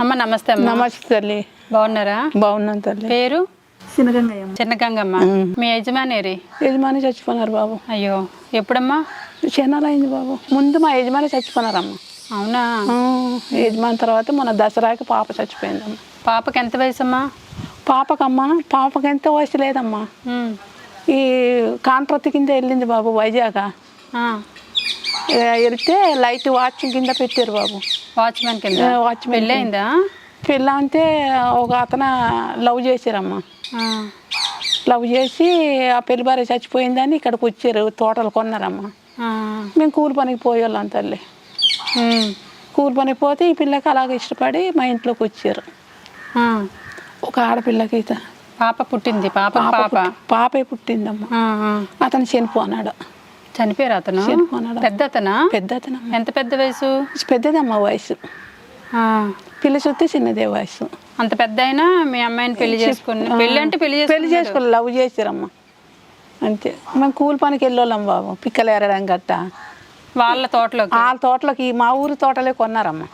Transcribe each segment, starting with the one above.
అమ్మ నమస్తే అమ్మ. నమస్తే తల్లి. బాగున్నారా? బాగున్నాను తల్లి. పేరు? శనగంగయ్య చిన్న గంగమ్మ మీ యజమానేరి యజమాని చచ్చిపోయినారు బాబు. అయ్యో ఎప్పుడమ్మా? క్షణాలు అయింది బాబు. ముందు మా యజమాని చచ్చిపోయినారమ్మ అవునా? యజమాని తర్వాత మన దసరాకి పాప చచ్చిపోయిందమ్మ పాపకి ఎంత వయసమ్మా? పాపకమ్మ పాపకి ఎంత వయసు లేదమ్మా. ఈ కాంట్రాక్ట్ కింద వెళ్ళింది బాబు వైజాగ్. ఆ, వెళ్తే లైట్ వాచ్ కింద పెట్టారు బాబు. వాచ్మెన్ కింద? వాచ్మెన్ పెళ్ళి అయిందా? పిల్ల అంటే ఒక అతను లవ్ చేశారమ్మ. లవ్ చేసి ఆ పెళ్ళి భార్య చచ్చిపోయిందని ఇక్కడికి వచ్చారు తోటలు కొన్నారమ్మ. మేము కూలి పనికి పోయేవాళ్ళం తల్లి. కూలి పనికి పోతే ఈ పిల్లకి అలాగే ఇష్టపడి మా ఇంట్లోకి వచ్చారు. ఒక ఆడపిల్లకి పాప పుట్టింది పాప పాప పాపే. పుట్టిందమ్మ. అతను చనిపోనాడు. చనిపోయారు అతను. పెద్ద అతనా పెద్ద ఎంత పెద్ద వయసు? పెద్దదమ్మ వయసు. పిల్ల చుట్టూ చిన్నదే వయసు. అంత పెద్ద అయినా మీ అమ్మాయిని పెళ్ళి చేసుకుని పెళ్ళి అంటే పెళ్ళి పెళ్ళి చేసుకుని లవ్ చేసారమ్మ. అంతే. మేము కూలి పనికి వెళ్ళోళ్ళం బాబు. పిక్కలు ఏరడం గట్ట. వాళ్ళ తోటలోకి. వాళ్ళ తోటలోకి మా ఊరి తోటలే కొన్నారమ్మ.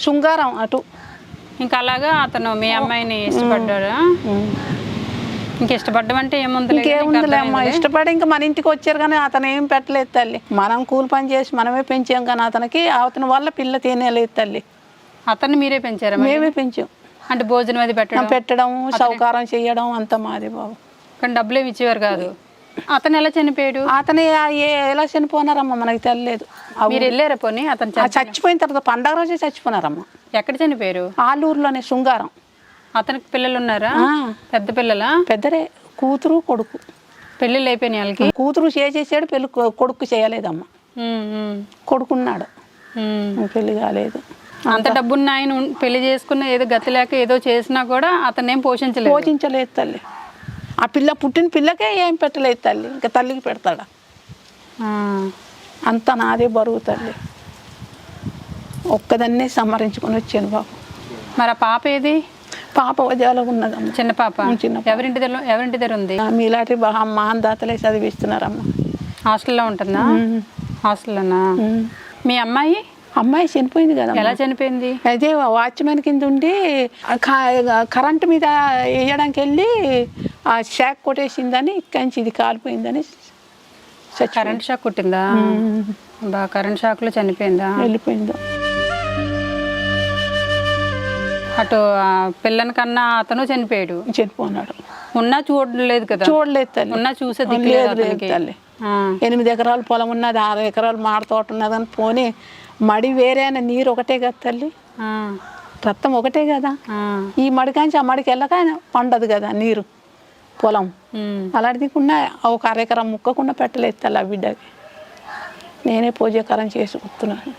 శృంగారం అటు. ఇంకా అలాగా అతను మీ అమ్మాయిని ఇష్టపడ్డాడా? ఇంక ఇష్టపడ్డం అంటే ఏముంది ఇంకేముందిలే అమ్మ ఇష్టపడి ఇంకా మన ఇంటికి వచ్చారు కానీ అతను ఏం పెట్టలేదు తల్లి. మనం కూలి పని చేసి మనమే పెంచాం కానీ అతనికి అతని వల్ల పిల్ల తినేలేదు తల్లి. అతన్ని మీరే పెంచారా? మేమే పెంచాం. అంటే భోజనం అది పెట్టడం? పెట్టడం సౌకారం చేయడం అంత మాది బాబు. కానీ డబ్బులు ఏమి ఇచ్చేవారు కాదు? అతను ఎలా చనిపోయాడు? అతని ఎలా చనిపోనారమ్మ మనకి తెలియలేదు. మీరు వెళ్ళారా పోనీ అతను చచ్చిపోయిన తర్వాత పండగ రోజే చచ్చిపోనారమ్మ. ఎక్కడ చనిపోయారు? ఆలూరులోనే శృంగారం. అతనికి పిల్లలు ఉన్నారా పెద్ద పిల్లలా? పెద్దరే కూతురు కొడుకు. పెళ్ళిళ్ళు అయిపోయినాయి వాళ్ళకి? కూతురు చేసేసాడు పెళ్ళి కొడుకు చేయలేదమ్మ. కొడుకున్నాడు. పెళ్ళి కాలేదు. అంత డబ్బున్న ఆయన పెళ్ళి చేసుకున్న ఏదో గతి లేక ఏదో చేసినా కూడా అతను పోషించలేదు. పోషించలేదు తల్లి. ఆ పిల్ల పుట్టిన పిల్లకే ఏం పెట్టలేదు తల్లి. ఇంకా తల్లికి పెడతాడా? అంత నాదే బరువు తల్లి. ఒక్కదాన్నే సంహరించుకొని వచ్చాను బాబు మరి ఆ పాప ఏది? పాప వజాలో ఉన్నదమ్మ. చిన్న పాప? చిన్న ఎవరింటి దగ్గర ఎవరింటి దగ్గర ఉంది? మీలాంటి బాగా మాందాతలే చదివిస్తున్నారమ్మ. హాస్టల్లో ఉంటుందా? హాస్టల్లోనా. మీ అమ్మాయి? అమ్మాయి చనిపోయింది కదా ఎలా చనిపోయింది? అదే వాచ్మెన్ కింద ఉండి కరెంటు మీద వేయడానికి వెళ్ళి ఆ షాక్ కొట్టేసిందని ఇక్కడి నుంచి ఇది కాలిపోయిందని కరెంట్ షాక్ కుట్టిందా? బా కరెంట్ షాక్లో చనిపోయిందా? వెళ్ళిపోయింది. అటు పిల్లని కన్నా అతను చనిపోయాడు. చనిపోన్నాడు ఉన్నా చూడలేదు కదా. చూడలేదు తల్లి. ఉన్నా చూసే దిక్కు లేదు లేదు లేదు అతనికి. తల్లి. ఎనిమిది ఎకరాల పొలం ఉన్నది ఆరు ఎకరాలు మాడ తోట ఉన్నదని పోనీ మడి వేరే అయినా నీరు ఒకటే కదా తల్లి. రక్తం ఒకటే కదా. ఈ మడికాంచి ఆ మడికి వెళ్ళక ఆయన పండదు కదా నీరు పొలం. ఉమ్. అలాంటిదికుండా ఒక అరెకరం ముక్కకుండా పెట్టలేదు తల్లి ఆ బిడ్డకి. నేనే పూజాకారం చేసుకుంటున్నాను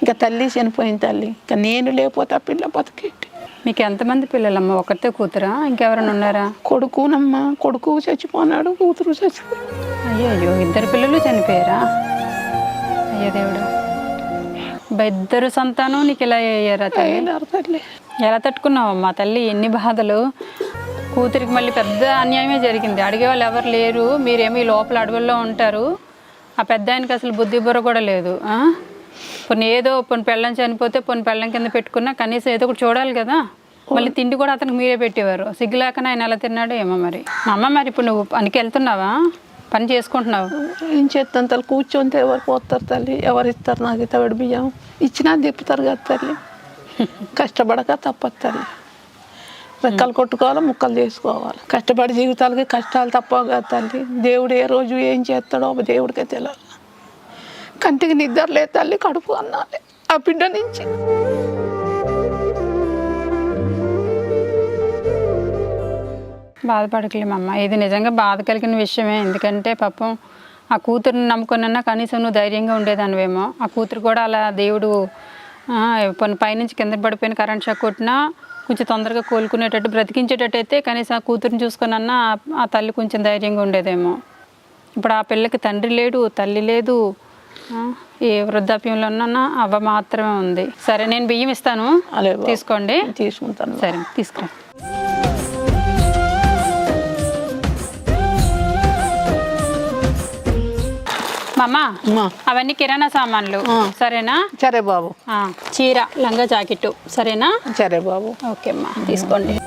ఇంకా తల్లి చనిపోయింది తల్లి. ఇంకా నేను లేకపోతే ఆ పిల్ల బతికేటి. మీకు ఎంతమంది పిల్లలమ్మ? ఒకటే కూతురా? ఇంకెవరైనా ఉన్నారా? కొడుకునమ్మ కొడుకు చచ్చిపోనాడు కూతురు చచ్చిపోయింది అయ్యో అయ్యో ఇద్దరు పిల్లలు చనిపోయారా? అయ్యో దేవుడు. ఇద్దరు సంతానం నీకు ఇలా అయ్యారా తల్లి? ఎలా తట్టుకున్నావు మా తల్లి? ఎన్ని బాధలు. కూతురికి మళ్ళీ పెద్ద అన్యాయమే జరిగింది. అడిగే వాళ్ళు ఎవరు లేరు. మీరేమో లోపల అడవుల్లో ఉంటారు. ఆ పెద్ద ఆయనకి అసలు బుద్ధి బుర్ర కూడా లేదు. ఆ? కొన్ని ఏదో కొన్ని పెళ్ళం చనిపోతే కొన్ని పెళ్ళం కింద పెట్టుకున్నా కనీసం ఏదో ఒకటి చూడాలి కదా. మళ్ళీ తిండి కూడా అతనికి మీరే పెట్టేవారు. సిగ్గులేక ఆయన ఎలా తిన్నాడో ఏమో మరి. మా అమ్మ మరి ఇప్పుడు నువ్వు పనికి వెళ్తున్నావా? పని చేసుకుంటున్నావు? ఏం చేస్తాను తల్లి? కూర్చొని ఎవరు పోతారు తల్లి? ఎవరు ఇస్తారు నాకు తవిడి బియ్యం? ఇచ్చినా తిప్పుతారు కదా తల్లి. కష్టపడక తప్పదు తల్లి. రెక్కలు కొట్టుకోవాలి ముక్కలు చేసుకోవాలి. కష్టపడి జీవితాలకి కష్టాలు తప్పవు కదా తల్లి. దేవుడు ఏ రోజు ఏం చేస్తాడో దేవుడికే తెలియాలి కంటికి నిద్ర లేదు తల్లి కడుపు అన్నాలి. ఆ బిడ్డ నుంచి. బాధపడకలేమమ్మ ఇది నిజంగా బాధ కలిగిన విషయమే. ఎందుకంటే పాపం ఆ కూతురుని నమ్ముకున్నా కనీసం నువ్వు ధైర్యంగా ఉండేదానివేమో. ఆ కూతురు కూడా అలా దేవుడు కొన్ని పైనుంచి కింద పడిపోయిన కరెంట్ షాక్ కొట్టినా కొంచెం తొందరగా కోలుకునేటట్టు బ్రతికించేటట్టు అయితే కనీసం ఆ కూతురుని చూసుకున్నా ఆ తల్లి కొంచెం ధైర్యంగా ఉండేదేమో. ఇప్పుడు ఆ పిల్లకి తండ్రి లేడు తల్లి లేదు ఏ వృద్ధాప్యంలో ఉన్నా అవ్వ మాత్రమే ఉంది. సరే నేను బియ్యం ఇస్తాను. తీసుకోండి. తీసుకుంటాను. సరే తీసుకురా. మా అమ్మా. అమ్మా. అవన్నీ కిరాణా సామాన్లు. సరేనా? సరే బాబు. చీర లంగా జాకెట్ సరేనా? సరే బాబు. ఓకే అమ్మా తీసుకోండి.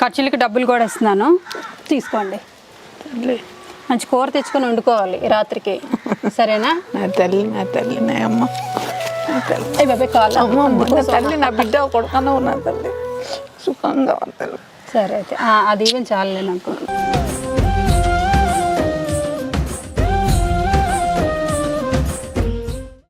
ఖర్చులకి డబ్బులు కూడా ఇస్తున్నాను. తీసుకోండి. మంచి కూర తెచ్చుకొని వండుకోవాలి రాత్రికి. సరేనా? నా తల్లి నా తల్లి నా అమ్మ. నా తల్లి. ఏ బాబాయ్ కాల్ అమ్మ అమ్మ, నా తల్లి నా బిడ్డ కొడుకన్నా ఉన్నా తల్లి. సుఖంగా ఉంది తల్లి సరే అయితే. ఆ, అది ఈవెన్ చాలులే నాకు.